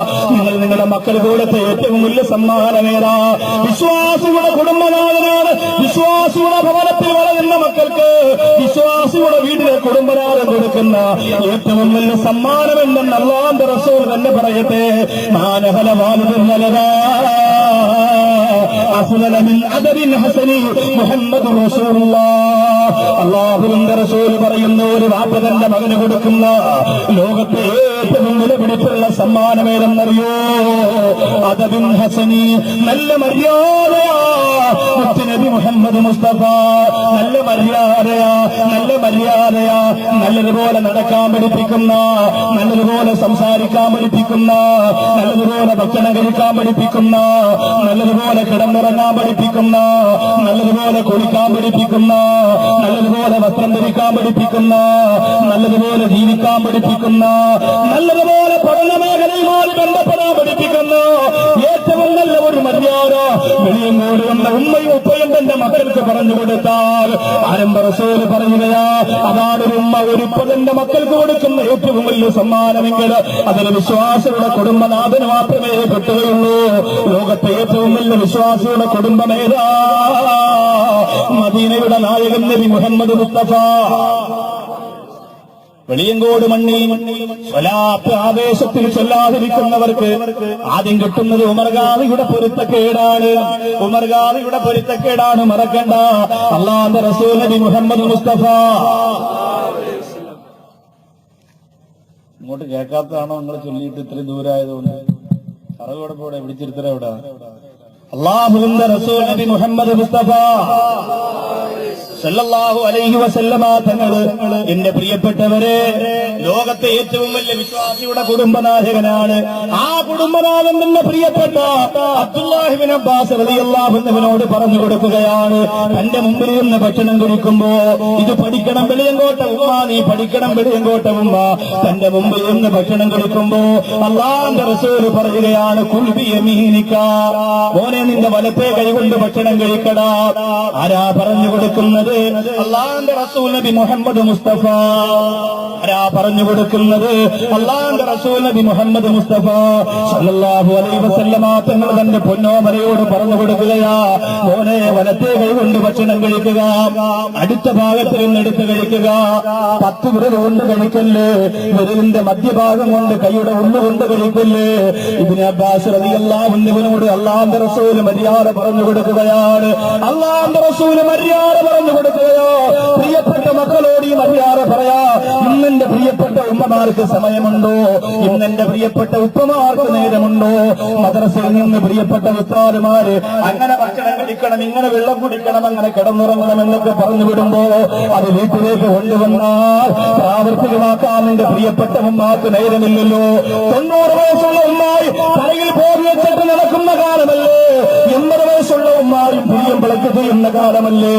നിങ്ങൾ നിങ്ങളുടെ കൊടുത്ത ഏറ്റവും വലിയ സമ്മാനമേതാ വിശ്വാസിയുടെ കുടുംബനാഥനാണ്. വിശ്വാസിയുടെ ഭവനത്തിൽ വളരുന്ന മക്കൾക്ക് വിശ്വാസിയുടെ വീട്ടിലെ കുടുംബനാഥൻ കൊടുക്കുന്ന ഏറ്റവും വലിയ സമ്മാനം എന്തെന്ന് അള്ളാന്റെ റസൂൽ തന്നെ പറയട്ടെ. മാനഹല വാലിദും അഫ്ദല അദബിൻ ഹസനി മുഹമ്മദ് റസൂലുള്ളാഹ് അല്ലാഹുവിന്റെ റസൂൽ പറയുന്ന ഒരു വാപ്പതന്റെ മകന് കൊടുക്കുന്ന ലോകത്തെ ഏറ്റവും വിലപിടിപ്പുള്ള സമ്മാനം ഏതെന്നറിയോ അദബിൻ ഹസനി നല്ല മര്യാദയാ. നബി മുഹമ്മദ് മുസ്തഫ നല്ല മര്യാദയാ നല്ല മര്യാദയാ. നല്ലതുപോലെ നടക്കാൻ പഠിപ്പിക്കുന്ന നല്ലതുപോലെ സംസാരിക്കാൻ പഠിപ്പിക്കുന്ന നല്ലതുപോലെ ഭക്ഷണം കഴിക്കാൻ പഠിപ്പിക്കുന്ന നല്ലതുപോലെ കിടന്നുറങ്ങാൻ പഠിപ്പിക്കുന്ന നല്ലതുപോലെ കുളിക്കാൻ പഠിപ്പിക്കുന്ന നല്ലതുപോലെ വസ്ത്രം ധരിക്കാൻ പഠിപ്പിക്കുന്ന നല്ലതുപോലെ ജീവിക്കാൻ പഠിപ്പിക്കുന്ന നല്ലതുപോലെ പഠന മേഖലയുമായി ബന്ധപ്പെടാൻ വെളിയങ്ങോട് വന്ന ഉമ്മയും ഉപ്പയും തന്റെ മക്കൾക്ക് പറഞ്ഞു കൊടുത്താൽ ആരംഭറസോൽ പറയുകയാ അതാണ് ഉമ്മ ഒരു തന്റെ മക്കൾക്ക് കൊടുക്കുന്ന ഏറ്റവും വലിയ സമ്മാനമെങ്കിൽ അതിന് വിശ്വാസിയുടെ കുടുംബനാഥന് മാത്രമേ കിട്ടുകയുള്ളൂ ലോകത്തെ ഏറ്റവും വലിയ വിശ്വാസിയുടെ കുടുംബമേതാ മദീനയുടെ നായകൻ നബി മുഹമ്മദ് മുസ്തഫ. വെളിയങ്കോട് മണ്ണിൽ സ്വലാത്ത് ആവേശത്തിൽ ചൊല്ലാതിരിക്കുന്നവർക്ക് ആദ്യം കിട്ടുന്നത് ഉമർഗാദിയുടെ പൊരുത്തക്കേടാണ്. ഉമർഗാദിയുടെ പൊരുത്തക്കേടാണ് മറക്കണ്ട. അള്ളാന്റെ റസൂൽ നബി മുഹമ്മദ് മുസ്തഫ. ഇങ്ങോട്ട് കേൾക്കാത്തതാണോ നിങ്ങൾ ചൊല്ലിയിട്ട് ഇത്രയും ദൂരമായതുകൊണ്ട് അറകോടൊപ്പം ഇവിടെ പിടിച്ചിരുത്തര ഇവിടെ. അള്ളാഹുവിന്റെ റസൂൽ നബി മുഹമ്മദ് മുസ്തഫ സല്ലല്ലാഹു അലൈഹി വസല്ലമ എന്റെ പ്രിയപ്പെട്ടവരെ ലോകത്തെ ഏറ്റവും വലിയ വിശ്വാസിയുടെ കുടുംബനായകനാണ്. ആ കുടുംബനാഥൻ തന്നെ പ്രിയപ്പെട്ട അബ്ദുല്ലാഹിബിൻ അബ്ബാസ് റളിയല്ലാഹുവിനോട് പറഞ്ഞു കൊടുക്കുകയാണ്. തന്റെ മുമ്പിൽ നിന്ന് ഭക്ഷണം കുടിക്കുമ്പോ ഇത് പഠിക്കണം വെളിയങ്കോട്ട ഉമ്മ നീ പഠിക്കണം വെളിയങ്കോട്ട ഉമ്മ. തന്റെ മുമ്പിൽ നിന്ന് ഭക്ഷണം കുടിക്കുമ്പോ അള്ളാന്റെ റസൂൽ പറയുകയാണ് കുൽബിയമീനിക്ക മോനെ നിന്റെ വലത്തെ കൈകൊണ്ട് ഭക്ഷണം കഴിക്കടാ? ആരാ പറഞ്ഞു കൊടുക്കുന്നത്? അള്ളാന്റെ റസൂൽ നബി മുഹമ്മദ് മുസ്തഫ. ആരാ പറഞ്ഞു കൊടുക്കുന്നത്? അള്ളാന്റെ റസൂൽ നബി മുഹമ്മദ് മുസ്തഫ. സല്ലല്ലാഹു അലൈഹി വസല്ലമ തങ്ങൾ തന്റെ പൊന്നോമനയോട് പറഞ്ഞു കൊടുക്കുകയാ മോനെ വലത്തെ കൈകൊണ്ട് ഭക്ഷണം കഴിക്കുക. അടുത്ത ഭാഗത്ത് നിന്നെടുത്ത് കഴിക്കുക. പത്ത് വിരൽ കൊണ്ട് കഴിക്കല്ലേ? വിരലിന്റെ മധ്യഭാഗം കൊണ്ട് കൈയുടെ ഉള്ളു കൊണ്ട് കഴിക്കല്ലേ? ഇതിന് അബ്ബാസ് റളിയല്ലാഹുവിനോട് അള്ളാന്റെ റസൂൽ മര്യാദ പറഞ്ഞു കൊടുക്കുകയാണ്. അള്ളാന്റെ റസൂൽ മര്യാദ പറഞ്ഞു കൊടുക്കുകയോ? പ്രിയപ്പെട്ട മക്കളോട് ഈ മര്യാദ പറയാ. ഇന്നെന്റെ പ്രിയപ്പെട്ട ഉമ്മമാർക്ക് സമയമുണ്ടോ? ഇന്നെന്റെ പ്രിയപ്പെട്ട ഉപ്പമാർക്ക് നേരമുണ്ടോ? മദ്രസയിൽ നിന്ന് പ്രിയപ്പെട്ട ഉസ്താദുമാര് അങ്ങനെ ഭക്ഷണം കഴിക്കണം ഇങ്ങനെ വെള്ളം കുടിക്കണം അങ്ങനെ കിടന്നുറങ്ങണം എന്നൊക്കെ പറഞ്ഞു വിടുമ്പോ അത് വീട്ടിലേക്ക് കൊണ്ടുവന്നാൽ പ്രാവർത്തികമാക്കാൻ എന്റെ പ്രിയപ്പെട്ട ഉമ്മാക്ക് നേരമില്ലല്ലോ. തൊണ്ണൂറ് വയസ്സുള്ള ഉമ്മായി തലയിൽ പോയി വെച്ചിട്ട് നടക്കുന്ന കാലമല്ലേ? എൺപത് വയസ്സുള്ള ഉമ്മാരും പുതിയം വിളക്ക് ചെയ്യുന്ന കാലമല്ലേ.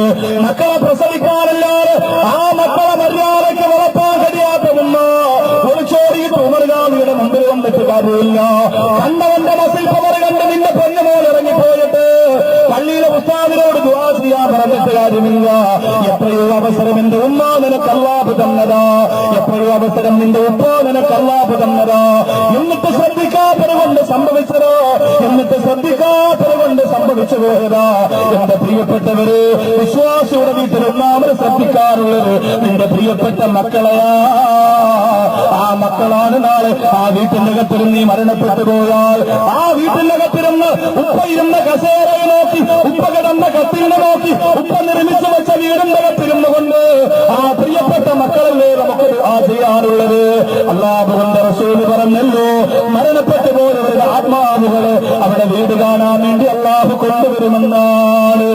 മക്കളെ പ്രസവിക്കാനല്ലാതെ ആ മക്കളെ മര്യാദയ്ക്ക് വളർത്താൻ കഴിയാത്ത ഉമ്മ ഒളിച്ചോടിയിട്ട് ഉമർഗാമിയുടെ മുമ്പിൽ വന്നിട്ട് കാര്യമില്ല. കണ്ടവന്റെ മസിൽ പവർ കണ്ട് നിന്റെ പോയതാ എന്റെ പ്രിയപ്പെട്ടവര് വിശ്വാസിയുടെ വീട്ടിൽ ഒന്നാമത് ശ്രദ്ധിക്കാറുള്ളത് നിന്റെ പ്രിയപ്പെട്ട മക്കളെയാ. ആ മക്കളാണ് നാളെ ആ വീട്ടിനകത്തിരുന്ന് നീ മരണപ്പെട്ടു പോയാൽ ആ വീട്ടിനകത്തിരുന്ന് ഉപ്പ ഇരുന്ന കസേരയെ നോക്കി ഉപ്പ കിടന്ന കത്തിനെ നോക്കി ഉപ്പ നിർമ്മിച്ചു വെച്ച വീടിനകത്തിരുന്നു കൊണ്ട് ആ പ്രിയപ്പെട്ട മക്കളല്ലേ നമുക്ക് ആ ചെയ്യാറുള്ളത്? അള്ളാഹുവിന്റെ റസൂൽ പറഞ്ഞല്ലോ അവിടെ വീട് കാണാൻ വേണ്ടി അള്ളാഹു കൊണ്ടുവരുമെന്നാണ്.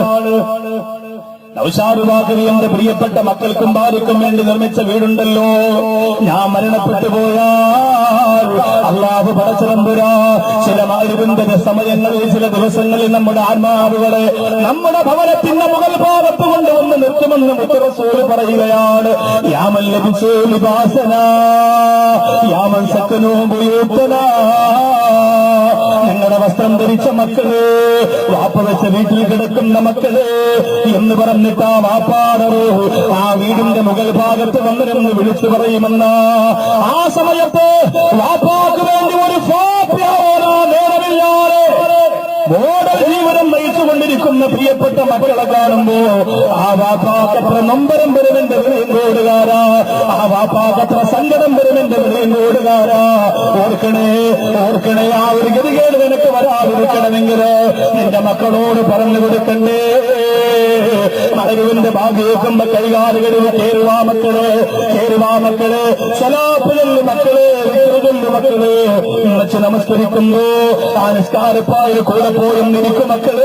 നൗഷാദുബാക്കരി എന്റെ പ്രിയപ്പെട്ട മക്കൾക്കും ഭാര്യക്കും വേണ്ടി നിർമ്മിച്ച വീടുണ്ടല്ലോ. ഞാൻ മരണപ്പെട്ടു പോയാൽ അള്ളാഹു പടച്ചിറമ്പുരാ ചില മാരുവിന്റെ സമയങ്ങളിൽ ചില ദിവസങ്ങളിൽ നമ്മുടെ ആത്മാവുകളെ നമ്മുടെ ഭവനത്തിന്റെ മുകൾ ഭാഗത്ത് കൊണ്ടുവന്ന് നിർത്തുമെന്ന് മുത്തറസൂൽ പറയുകയാണ്. യാമൻ ലഭിച്ചു യാമൻ സക്കനോ ഞങ്ങളുടെ വസ്ത്രം ധരിച്ച മക്കൾ വാപ്പ വെച്ച വീട്ടിൽ കിടക്കുന്ന മക്കൾ എന്ന് പറഞ്ഞിട്ട് ആ വാപ്പാടറോ ആ വീടിന്റെ മുകൾ ഭാഗത്ത് വന്നിരുന്ന് വിളിച്ചു പറയുമെന്ന. ആ സമയത്ത് വാപ്പാക്ക് വേണ്ടി ഒരു മോഡൽ ജീവിതം നയിച്ചുകൊണ്ടിരിക്കുന്ന പ്രിയപ്പെട്ട മക്കളെ കാണുമ്പോ ആ വാപ്പാക്കത്ര നൊമ്പരം വരുമെന്റെ വിളയും കോടുകാരാ ആ വാപ്പാക്കത്ര സങ്കടം വരുമെന്റെ വിളയും കോടുകാരാ ഓർക്കണേ ഓർക്കണേ ആ ഒരു ഗതികേട് നിനക്ക് വരാതിരിക്കണമെങ്കിൽ നിന്റെ മക്കളോട് പറഞ്ഞു കൊടുക്കണ്ടേ. മറവിന്റെ ഭാഗ്യക്കുമ്പോ കൈകാലുകളിൽ ചേരുവാ മക്കൾ ചേരുവാ മക്കൾ സലാപ്പുകളിൽ മക്കൾ മക്കൾ. വെച്ച് നമസ്കരിക്കുമ്പോ ആ നിസ്കാരപ്പായ കൂടെ പോലും നിനക്ക് മക്കൾ.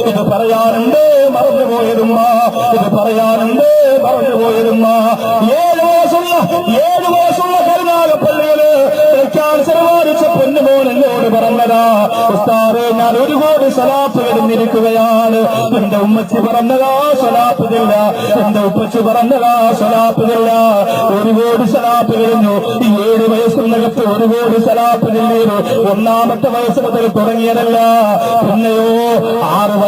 ഇത് പറയാറുണ്ട് മറന്നുപോയതുമ്മ ഇത് പറയാനുണ്ട്. പറഞ്ഞു പോയിരുന്ന ഏഴ് വയസ്സുള്ള ഏഴ് വയസ്സുള്ള കരുനാഗ ക്യാൻസർ ബാധിച്ച പൊന്നുമോൻ എന്നോട് പറഞ്ഞതാ ഉസ്താറെ ഞാൻ ഒരു കോടി സലാപ്പ് വരുന്നിരിക്കുകയാണ് എന്റെ ഉമ്മച്ചി പറഞ്ഞതാ സലാപ്പില്ല എന്റെ ഉപ്പച്ചി പറഞ്ഞതാ സലാപ്പില്ല ഒരു കോടി സലാപ്പ് കഴിഞ്ഞു. ഈ ഏഴ് വയസ്സിനകത്ത് ഒരു കോടി സലാപ്പ് ഇല്ലേ ഒന്നാമത്തെ മുതൽ തുടങ്ങിയതല്ല. പിന്നെയോ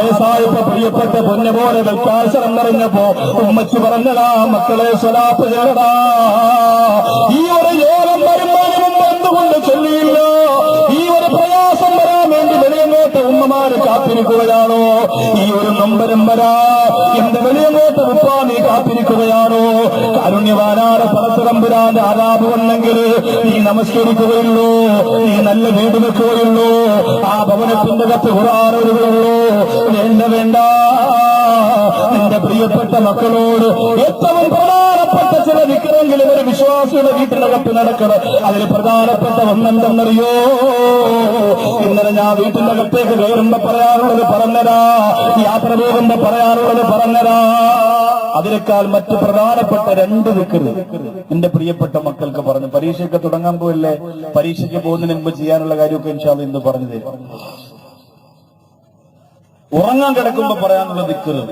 വയസ്സായപ്പോ പ്രിയപ്പെട്ട പൊന്നുപോലെ വെക്കാശനം നിറഞ്ഞപ്പോ ഉമ്മച്ചി പറഞ്ഞതാ മക്കളെ സ്വലാപ്പ് ചേരടാ ഈ ഒരു യോഗം വരുമാനം എന്തുകൊണ്ട് ചൊല്ലിയില്ല? ഈ ഒരു പ്രയാസം വരാൻ വേണ്ടി വെളിയങ്ങോട്ട് ഉമ്മമാര് കാത്തിരിക്കുകയാണോ? ഈ ഒരു നമ്പരം വരാ എന്റെ വെളിയങ്ങോട്ട് ഉപ്പാമി കാത്തിരിക്കുകയാണോ? കാരുണ്യവാനാര പരസ്പരമ്പുരാന്റെ ആരാപ് വന്നെങ്കിൽ നീ നമസ്കരിക്കുകയുള്ളൂ നീ നല്ല വീട് വെക്കുകയുള്ളൂ. ആ ഭവനത്തിന്റെ കത്ത് കുറാറുകയുള്ളൂ വേണ്ട. നിന്റെ പ്രിയപ്പെട്ട മക്കളോട് ഏറ്റവും പ്രധാനപ്പെട്ട ചില വിക്രമെങ്കിലും ഒരു വിശ്വാസിയുടെ വീട്ടിനകത്ത് നടക്കണം. അതിൽ പ്രധാനപ്പെട്ട ഒന്നെന്തെന്നറിയോ? ഇന്നലെ ഞാൻ വീട്ടിലകത്തേക്ക് കയറുമ്പോ പറയാറുള്ളത് പറഞ്ഞരാ. യാത്ര പോകുമ്പോ പറയാറുള്ളത് പറഞ്ഞരാ. അതിനേക്കാൾ മറ്റ് പ്രധാനപ്പെട്ട രണ്ട് വിക്കറ് എന്റെ പ്രിയപ്പെട്ട മക്കൾക്ക് പറഞ്ഞു. പരീക്ഷയൊക്കെ തുടങ്ങാൻ പോയില്ലേ? പരീക്ഷയ്ക്ക് പോകുന്നതിന് മുമ്പ് ചെയ്യാനുള്ള കാര്യമൊക്കെ ഇൻഷാൽ ഇന്ന് പറഞ്ഞു തരും. ഉറങ്ങാൻ കിടക്കുമ്പോ പറയാനുള്ള ദിക്കറ്.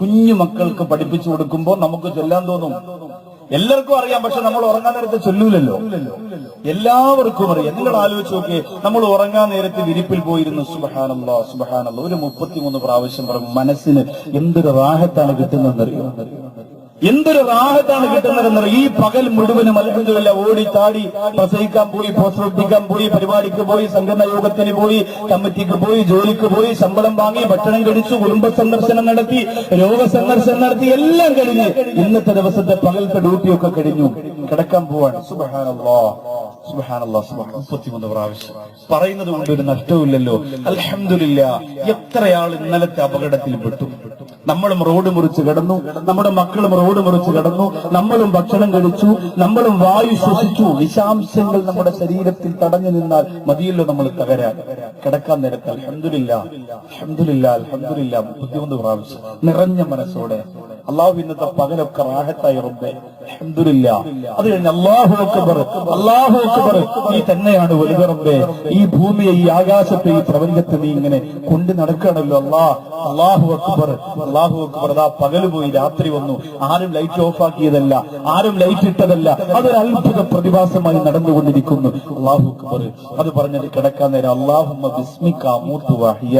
കുഞ്ഞു മക്കൾക്ക് പഠിപ്പിച്ചു കൊടുക്കുമ്പോ നമുക്ക് ചൊല്ലാൻ തോന്നും. എല്ലാവർക്കും അറിയാം പക്ഷെ നമ്മൾ ഉറങ്ങാൻ നേരത്തെ ചൊല്ലൂലല്ലോ. എല്ലാവർക്കും അറിയാം. നിങ്ങൾ ആലോചിച്ച് നോക്കി നമ്മൾ ഉറങ്ങാൻ നേരത്തെ വിരിപ്പിൽ പോയിരുന്നു. സുബഹാനല്ലോ സുബഹാനല്ലോ. ഒരു മുപ്പത്തിമൂന്ന് പ്രാവശ്യം പറയും മനസ്സിന് എന്തൊരു റാഹത്താണ് കിട്ടുന്നതെന്നറിയോ? എന്തൊരു റാഹത്താണ് കിട്ടുന്നതെന്ന് ഈ പകൽ മുഴുവനും അലഹമില്ല ഓടി താടി പ്രസവിക്കാൻ പോയി പ്രോത്സാഹിപ്പിക്കാൻ പോയി പരിപാടിക്ക് പോയി സംഘടന യോഗത്തിന് പോയി കമ്മിറ്റിക്ക് പോയി ജോലിക്ക് പോയി ശമ്പളം വാങ്ങി ഭക്ഷണം കഴിച്ചു കുടുംബ സന്ദർശനം നടത്തി രോഗ സന്ദർശനം നടത്തി എല്ലാം കഴിഞ്ഞ് ഇന്നത്തെ ദിവസത്തെ പകലത്തെ ഡ്യൂട്ടിയൊക്കെ കഴിഞ്ഞു. കിടക്കാൻ പോവാണ്. സുബഹാനല്ലോ. സുബഹാനല്ലോ മുപ്പത്തിമൂന്ന് പ്രാവശ്യം. പറയുന്നത് കൊണ്ട് ഒരു നഷ്ടവുമില്ലല്ലോ. അലഹമില്ല എത്രയാൾ ഇന്നലത്തെ അപകടത്തിൽ പെട്ടു. നമ്മളും റോഡ് മുറിച്ച് കിടന്നു. നമ്മുടെ മക്കളും റോഡ് മുറിച്ച് കിടന്നു. നമ്മളും ഭക്ഷണം കഴിച്ചു. നമ്മളും വായു ശ്വസിച്ചു. വിഷാംശങ്ങൾ നമ്മുടെ ശരീരത്തിൽ തടഞ്ഞു നിന്നാൽ മതിയല്ലോ നമ്മൾ തകരാൻ. കിടക്കാൻ നേരത്ത് അലഹമില്ല അലഹമില്ല അലഹമില്ല മുപ്പത്തിമൂന്ന് പ്രാവശ്യം. നിറഞ്ഞ മനസ്സോടെ. അള്ളാഹു ഇന്നത്തെ പകലൊക്കെ റാഹത്തായി റബ്ബേ. അഹമ്മദില്ല അത് കഴിഞ്ഞ് അള്ളാഹു അക്ബർ അള്ളാഹു അക്ബർ നീ തന്നെയാണ് വലുത് റബ്ബേ. ഈ ഭൂമിയെ ഈ ആകാശത്തെ ഈ പ്രപഞ്ചത്തെ നീ ഇങ്ങനെ കൊണ്ടു നടക്കണല്ലോ അള്ളാ അള്ളാഹു അക്ബർ അള്ളാഹു അക്ബർ അതാ പകൽ പോയി രാത്രി വന്നു. ആരും ലൈറ്റ് ഓഫ് ആക്കിയതല്ല ആരും ലൈറ്റ് ഇട്ടതല്ല. അതൊരു അത്ഭുത പ്രതിഭാസമായി നടന്നുകൊണ്ടിരിക്കുന്നു. അള്ളാഹു അക്ബർ അത് പറഞ്ഞിട്ട് കിടക്കാൻ നേരം വാഹിയ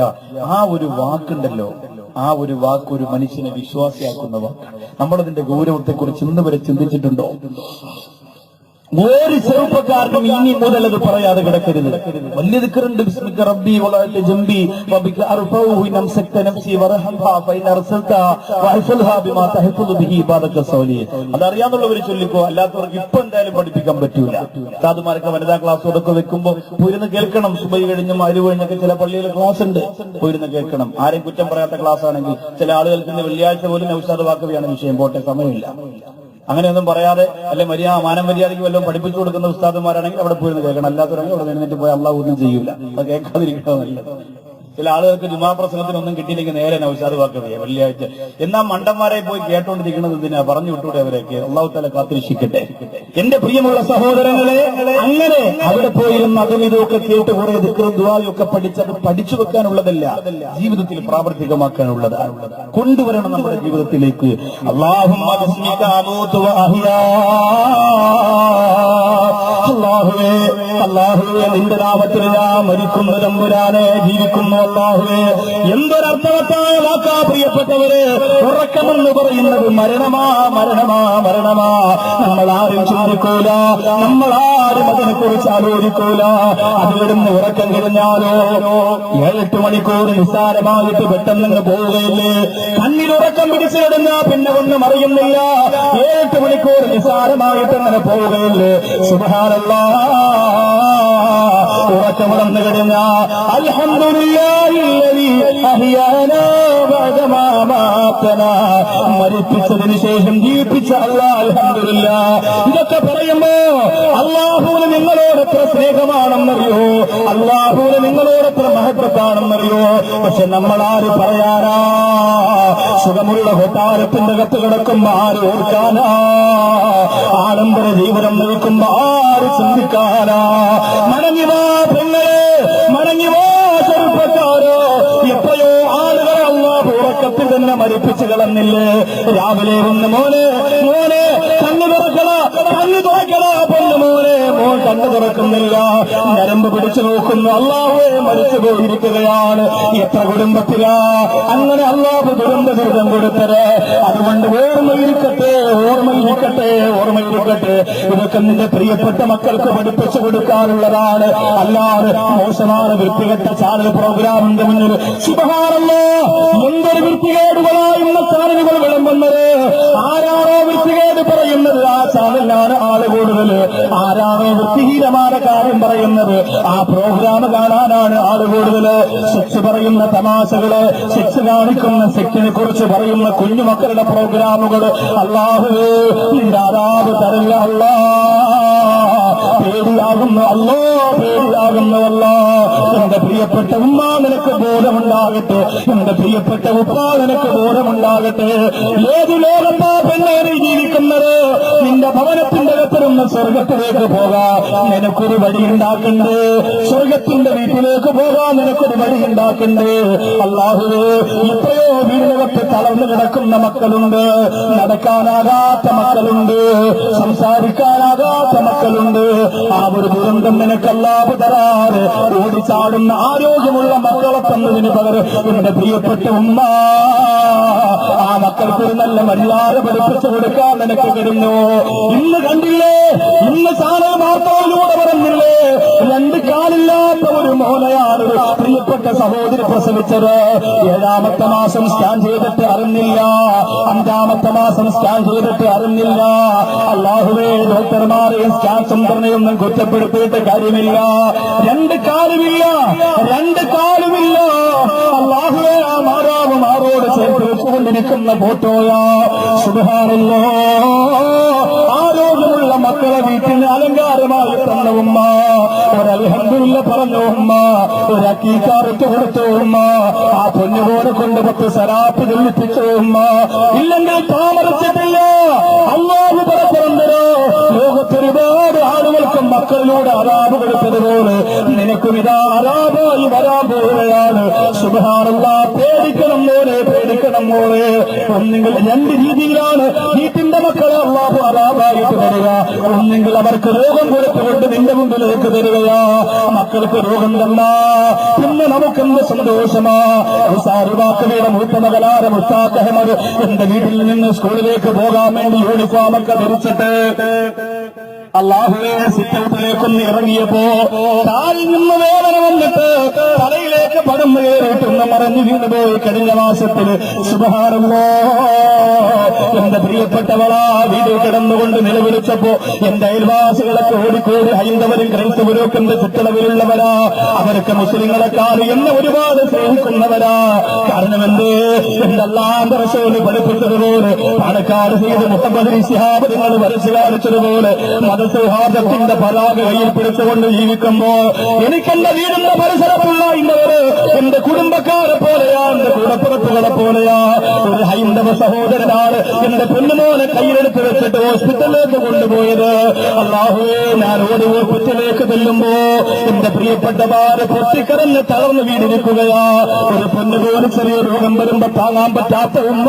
ആ ഒരു വാക്കുണ്ടല്ലോ. ആ ഒരു വാക്ക് ഒരു മനുഷ്യനെ വിശ്വാസിയാക്കുന്ന വാക്ക് നമ്മളതിന്റെ ഗൗരവത്തെക്കുറിച്ച് ഇന്ന് വരെ ചിന്തിച്ചിട്ടുണ്ടോ? ഒരു ചെറുപ്പക്കാരനും ഇനി മുതൽ അത് പറയാതെ കിടക്കരുത്. വലിയ ദിക്കറുണ്ട് റബ്ബി വളഅത്ത ജംബി വബിക നഫ്സി അതറിയാന്നുള്ളവർ ചൊല്ലിക്കോ അല്ലാത്തവർക്ക് ഇപ്പൊ എന്തായാലും പഠിപ്പിക്കാൻ പറ്റൂല. സാധുമാരൊക്കെ വനിതാ ക്ലാസ് ഒക്കെ വെക്കുമ്പോ പോയിരുന്ന് കേൾക്കണം. സുബൈ കഴിഞ്ഞും അരു കഴിഞ്ഞൊക്കെ ചില പള്ളിയിൽ ക്ലാസ് ഉണ്ട്. പോയിരുന്ന് കേൾക്കണം. ആരെയും കുറ്റം പറയാത്ത ക്ലാസ് ആണെങ്കിൽ ചില ആളുകൾക്ക് വെള്ളിയാഴ്ച പോലും നൗഷാദ് വിഷയം. പോട്ടെ സമയമില്ല. അങ്ങനെയൊന്നും പറയാതെ അല്ലെ മര്യാദ മാനം മര്യാദയ്ക്ക് വല്ലതും പഠിപ്പിച്ചു കൊടുക്കുന്ന ഉസ്താദന്മാരാണെങ്കിൽ അവിടെ പോയിരുന്ന് കേൾക്കണം. അല്ലാത്തവരാണെങ്കിൽ അവിടെ നിന്നിട്ട് പോയി അള്ളാഹ് ഒന്നും ചെയ്യൂല. അത് കേൾക്കാതിരിക്കണോ നല്ലത്. ചില ആളുകൾക്ക് ജുമാ പ്രസംഗത്തിനൊന്നും കിട്ടിയില്ലെങ്കിൽ നേരെ നൗഷാദ് വാക്കറിയ. വെള്ളിയാഴ്ച. എന്നാ മണ്ടന്മാരെ പോയി കേട്ടോണ്ടിരിക്കുന്നത് എന്തിനാ? പറഞ്ഞു വിട്ടൂടെ അവരൊക്കെ അള്ളാഹു കാത്തിരിക്കട്ടെ എന്റെ പ്രിയമുള്ള സഹോദരങ്ങളെ അങ്ങനെ അവിടെ പോയിരുന്ന അതും ഇതൊക്കെ കേട്ട് കുറെ ദിക്കറും ദുവായും പഠിച്ചത് പഠിച്ചു വെക്കാനുള്ളതല്ല ജീവിതത്തിൽ പ്രാവർത്തികമാക്കാനുള്ളതാണ് കൊണ്ടുവരണം നമ്മുടെ ജീവിതത്തിലേക്ക്. അള്ളാഹു. അല്ലാഹുവേ അള്ളാഹുവെ നിന്റെ നാമത്തിൽ മരിക്കുന്ന തമ്പുരാനെ ജീവിക്കുന്നു അള്ളാഹുവെ. എന്തൊരർത്ഥവത്തായ വാക്കാ പ്രിയപ്പെട്ടവര് ഉറക്കമെന്ന് പറയുന്നത് മരണമാ മരണമാ മരണമാ. നമ്മൾ ആരും ചിന്തിക്കൂല നമ്മൾ ആരും അതിനെ കുറിച്ച് ആലോചിക്കൂല അതിവിടുന്ന് ഉറക്കം കഴിഞ്ഞാലോ ഏഴെട്ട് മണിക്കൂർ നിസ്സാരമായിട്ട് പെട്ടെന്ന് പോവുകയില്ലേ? കണ്ണിലുറക്കം പിടിച്ചിടുന്ന പിന്നെ ഒന്നും അറിയുന്നില്ല. ഏഴെട്ട് മണിക്കൂർ നിസ്സാരമായിട്ട് അങ്ങനെ പോവുകയില്ലേ? സുബഹാനല്ല. ഉറക്കമുടന്നു വളർന്നു കിടന്ന മരിപ്പിച്ചതിന് ശേഷം ജീവിപ്പിച്ച അല്ലാ അൽഹംദുലില്ലാ. ഇതൊക്കെ പറയുമ്പോ അള്ളാഹുവിന് നിങ്ങളോട് എത്ര സ്നേഹമാണെന്നറിയോ? അള്ളാഹുവിന് നിങ്ങളോട് എത്ര മഹത്വത്താണെന്നറിയോ? പക്ഷെ നമ്മളാര് പറയാനാ? സുഖമുള്ള കൊട്ടാരത്തിന്റെ കത്ത് കിടക്കുമ്പോ ആര് ഓർക്കാനാ? ആഡംബര ജീവിതം നിൽക്കുമ്പോ ആര് ചിന്തിക്കാനാ? മടങ്ങിവാ പെങ്ങളെ മടങ്ങിവാ ചെറുപ്പക്കാരോ. എപ്പോഴോ ആളുകളെ അള്ളാഹു ഉറക്കത്തിൽ തന്നെ മരിപ്പിച്ചു കളഞ്ഞില്ലേ? രാവിലെ ഒന്ന് മോനെ മോനെ കണ്ണു തുറക്കണ കണ്ണു തുറക്കണ പൊന്നു മോനെ. മോൻ കണ്ണു തുറക്കുന്നില്ല. നരമ്പ് പിടിച്ചു നോക്കുന്നു. അള്ളാഹുവെ മരിച്ചു പോയിരിക്കുകയാണ്. എത്ര കുടുംബത്തിലാ? അങ്ങനെ അള്ളാഹു ദുരന്ത ദുരിതം കൊടുത്തത്. അതുകൊണ്ട് ഓർമ്മയിരിക്കട്ടെ ഓർമ്മയിരിക്കട്ടെ ഓർമ്മയിരിക്കട്ടെ ഇതൊക്കെ നിന്റെ പ്രിയപ്പെട്ട മക്കൾക്ക് പഠിപ്പിച്ചു കൊടുക്കാനുള്ളതാണ്. അല്ലാതെ മോശമാണ് വൃത്തികെട്ട ചാനൽ പ്രോഗ്രാമിന്റെ മുന്നിൽ. ശുഭഹാറല്ലോ എന്തൊരു വൃത്തികേടുകളായുള്ള ചാനലുകൾ വിളമ്പുന്നത്. ആരാണോ വൃത്തികേട് പറയുന്നത്? ആ ചാനലിലാണ് ആൾ കൂടുതൽ. ആരാണോ വൃത്തിഹീനമായ കാര്യം പറയുന്നത്? ആ പ്രോഗ്രാം കാണാനാണ് ആൾ കൂടുതൽ. സെക്സ് പറയുന്ന തമാശകൾ സെക്സ് കാണിക്കുന്ന സെക്സിനെ കുറിച്ച് പറയുന്ന കുഞ്ഞുമക്കളുടെ പ്രോഗ്രാമുകൾ അള്ളാഹു നിന്റെ അതാവ് തരില്ല അല്ലാ. പേടിയാകുന്നു അല്ലോ പേടിയാകുന്നു അല്ലോ എന്റെ പ്രിയപ്പെട്ട ഉമ്മ നിനക്ക് ബോധമുണ്ടാകട്ടെ. എന്റെ പ്രിയപ്പെട്ട ഉപ്പ നിനക്ക് ബോധമുണ്ടാകട്ടെ. ഏത് ലോകത്താ പെണ്ണെ ജീവിക്കുന്നത്? നിന്റെ ഭവനത്തിന്റെ അകത്തിരുന്ന് സ്വർഗത്തിലേക്ക് പോകാം. നിനക്കൊരു വഴി ഉണ്ടാക്കണ്ടേ? സ്വർഗത്തിന്റെ വീട്ടിലേക്ക് പോകാൻ നിനക്കൊരു വഴി ഉണ്ടാക്കണ്ടേ? അള്ളാഹുവേ എത്രയോ വീടിനകത്ത് തളർന്നു കിടക്കുന്ന മക്കളുണ്ട്. നടക്കാനാകാത്ത മക്കളുണ്ട്. സംസാരിക്കാനാകാത്ത മക്കളുണ്ട്. ആ ഒരു ദുരന്തം നിനക്കല്ലാതെ തരാറ് ഓടിച്ചാടുന്ന ആരോഗ്യമുള്ള മക്കളെ തന്നതിന് പകരം എന്റെ പ്രിയപ്പെട്ട ഉമ്മ മക്കൾക്ക് ഒരു നല്ല മര്യാദ പഠിപ്പിച്ചു കൊടുക്കാൻ നിനക്ക് വരുന്നു ഇന്ന് കണ്ടില്ലേ? ഇന്ന് ചാനൽ വാർത്തകളിലൂടെ പറഞ്ഞില്ലേ? രണ്ട് കാലില്ലാത്ത ഒരു മോനയാണ് പ്രിയപ്പെട്ട സഹോദരി പ്രസവിച്ചത്. ഏഴാമത്തെ മാസം സ്കാൻ ചെയ്തിട്ട് അറിഞ്ഞില്ല. അഞ്ചാമത്തെ മാസം സ്കാൻ ചെയ്തിട്ട് അറിഞ്ഞില്ല. അള്ളാഹുവേ ഡോക്ടർമാരെയും സ്കാൻ സെന്ററിനെയൊന്നും കുറ്റപ്പെടുത്തിയിട്ട് കാര്യമില്ല. രണ്ട് കാലുമില്ല. രണ്ട് കാലുമില്ല. അള്ളാഹുവേ ആ മാതാവ് മാറോട് ചേർത്ത് വെച്ചുകൊണ്ടിരിക്കുന്ന ഫോട്ടോയാ. സുധാരല്ലോ ആരോഗ്യമുള്ള മക്കളെ വീട്ടിൽ അലങ്കാരമായി തന്ന ഉമ്മ. ഒരൽഹന്ദില്ല പറഞ്ഞു ഉമ്മ. ഒരക്കീക്കാറിട്ട് കൊടുത്തു ഉമ്മ. ആ പൊന്നുപോലെ കൊണ്ട് പത്ത് സരാപ്പ് ചൊല്ലിപ്പിച്ചു ഉമ്മ. ഇല്ലെങ്കിൽ താമരച്ചിട്ടില്ല അള്ളാഹു പറപ്പുറന്തരോ ലോകത്തൊരുപാട് ആളുകൾക്കും മക്കളിലൂടെ അറാബ് കൊടുത്തതുപോലെ നിനക്കും ഇതാ അറാബായി വരാൻ പോവുകയാണ്. സുബഹാറല്ല പേടിക്കണം മോനെ പേടിക്കണം മോനെ ഒന്നെങ്കിൽ രണ്ട് രീതിയിലാണ് വീട്ടിന്റെ മക്കളെ അള്ളാഹു അറാബായിട്ട് തരിക. ഒന്നെങ്കിൽ അവർക്ക് രോഗം കൊടുത്തുകൊണ്ട് നിന്റെ മുമ്പിലേക്ക് തരികയാ. മക്കൾക്ക് രോഗം തന്ന. പിന്നെ നമുക്കെന്ത് സന്തോഷമാ? സാറുവാക്കയുടെ മൂത്ത മകലാര അഹമ്മദ് എന്റെ വീട്ടിൽ നിന്ന് സ്കൂളിലേക്ക് പോകാൻ വേണ്ടി യൂണിഫോമൊക്കെ ധരിച്ചിട്ട് അള്ളാഹുവെ സിറ്റൗട്ടിലേക്കൊന്ന് ഇറങ്ങിയപ്പോ കാലിൽ നിന്ന് വേദന വന്നിട്ട് തലയിലേക്ക് പടം കയറിയിട്ടൊന്ന് മറഞ്ഞു വീണുപോയി കഴിഞ്ഞ മാസത്തിൽ സുബഹാനല്ലോ. എന്റെ പ്രിയപ്പെട്ടവളാ വീട് കിടന്നുകൊണ്ട് നിലവിളിച്ചപ്പോ എന്റെ അയൽവാസികളൊക്കെ ഓടിക്കോടി ഹൈന്ദവരും ക്രൈസ്തവരും ഒക്കെ എന്റെ ചുറ്റളവിലുള്ളവരാ. അവരൊക്കെ മുസ്ലിങ്ങളെക്കാൾ എന്നെ ഒരുപാട് സ്നേഹിക്കുന്നവരാ. കാരണം എന്തേ? എന്റെ അല്ലാന്റെ റസൂൽ പഠിപ്പിച്ചതുപോലെ പാലക്കാട് ചെയ്ത് മുഹമ്മദ് ഇസ്ഹാബ് നിങ്ങൾ വരച്ചു കാണിച്ചതുപോലെ മതസൗഹാർദ്ദത്തിന്റെ പതാക കയ്യിൽ പിടിച്ചുകൊണ്ട് ജീവിക്കുമ്പോ എനിക്കെന്റെ വീടിന്റെ പരിസരത്തുള്ള ഇന്നവര് എന്റെ കുടുംബക്കാർ കുടുംബക്കാരെ പോലെയാ എന്റെ കൂടപ്പുറത്തുകളെ പോലെയാ. ഒരു ഹൈന്ദവ സഹോദരനാണ് എന്റെ പൊന്നുമോനെ കയ്യിലെടുത്ത് വെച്ചിട്ട് ഹോസ്പിറ്റലിലേക്ക് കൊണ്ടുപോയത്. അള്ളാഹുവേ ഞാൻ ഓടി ഹോസ്പിറ്റലിലേക്ക് ചെല്ലുമ്പോ എന്റെ പ്രിയപ്പെട്ട ഭാര്യ പൊട്ടിക്കരഞ്ഞ് തളർന്നു വീടിരിക്കുകയാ ഒരു പൊന്നുപോലെ ചെറിയ രോഗം വരുമ്പോ താങ്ങാൻ പറ്റാത്ത ഉമ്മ.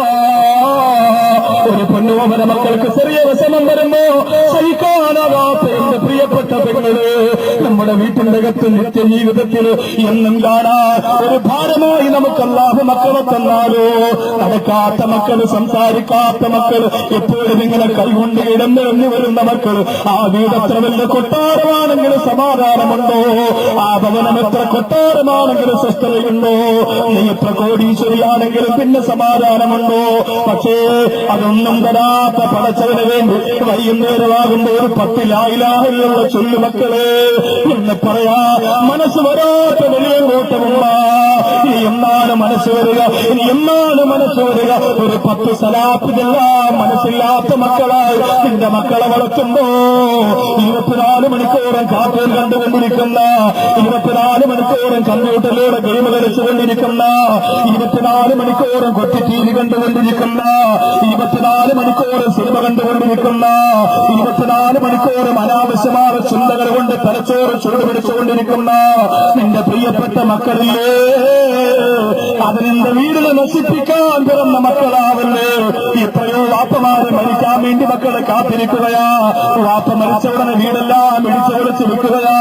ഒരു പൊന്നുമോമന മക്കൾക്ക് ചെറിയ വിഷമം വരുമ്പോ സഹിക്കാനാവാത്ത പ്രിയപ്പെട്ട പെങ്ങൾ നമ്മുടെ വീട്ടിന്റെ അകത്ത് നിത്യ ജീവിതത്തിൽ എന്നും കാണാൻ ഒരു ഭാരമായി നമുക്ക് അല്ലാഹു മക്കളെ തന്നാലോ? നടക്കാത്ത മക്കൾ സംസാരിക്കാത്ത മക്കൾ എപ്പോഴും ഇങ്ങനെ കൈകൊണ്ട് ഇടന്നിറങ്ങി വരുന്ന മക്കൾ ആ വീട് എത്ര വലിയ കൊട്ടാരമാണെങ്കിലും സമാധാനമുണ്ടോ? ആ ഭവനം എത്ര കൊട്ടാരമാണെങ്കിലും സ്വസ്ഥതയുണ്ടോ? നീ എത്ര കോടീശ്വരിയാണെങ്കിലും പിന്നെ സമാധാനമുണ്ടോ? പക്ഷേ അതൊന്നും തരാത്ത പടച്ചവന് വൈകുന്നേരമാകുമ്പോ ഒരു പത്തിലായിലാഹിലുള്ള ചൊല്ലു മക്കളെ. എന്ന് പറയാ മനസ്സ് വരാത്ത വലിയ കൂട്ടമുള്ള ഇനി എന്നാണ് മനസ്സ് വരിക? ഇനി എന്നാണ് മനസ്സ് വരിക? ഒരു പത്ത് സലാപ്പിതെല്ലാം മനസ്സില്ലാത്ത മക്കളായി നിന്റെ മക്കളെ വളർത്തുമ്പോ ഇരുപത്തിനാല് മണിക്കൂറും കാർട്ടൂൺ കണ്ടുകൊണ്ടിരിക്കുന്ന ഇരുപത്തിനാല് മണിക്കൂറും കമ്പ്യൂട്ടറിലൂടെ ഗെയിം കളിച്ചുകൊണ്ടിരിക്കുന്ന ഇരുപത്തിനാല് മണിക്കൂറും കൊട്ടി ടി വി കണ്ടുകൊണ്ടിരിക്കുന്ന ഇരുപത്തിനാല് മണിക്കൂറും സിനിമ കണ്ടുകൊണ്ടിരിക്കുന്ന ഇരുപത്തിനാല് മണിക്കൂറും അനാവശ്യമായ ചിന്തകൾ കൊണ്ട് തലച്ചോറ് ചൂടുപിടിച്ചുകൊണ്ടിരിക്കുന്ന നിന്റെ പ്രിയപ്പെട്ട മക്കളില്ലേ അത് നിന്റെ വീടിനെ നശിപ്പിക്കാൻ പിറന്ന മക്കളാവല്ലേ? ഇപ്പോഴോ വാപ്പമാര് മരിക്കാൻ വേണ്ടി മക്കളെ കാത്തിരിക്കുകയാ. വാപ്പ മരിച്ച ഉടനെ വീടെല്ലാം ഇടിച്ചു വിളിച്ച് വിൽക്കുകയാ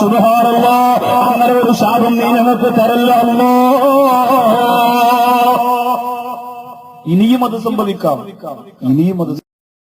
സുബഹാറല്ലോ അങ്ങനെ ഒരു ശാപം നീ ഞങ്ങൾക്ക് തരല്ലോ ഇനിയും അത് സംഭവിക്കാം. ഇനിയും അത്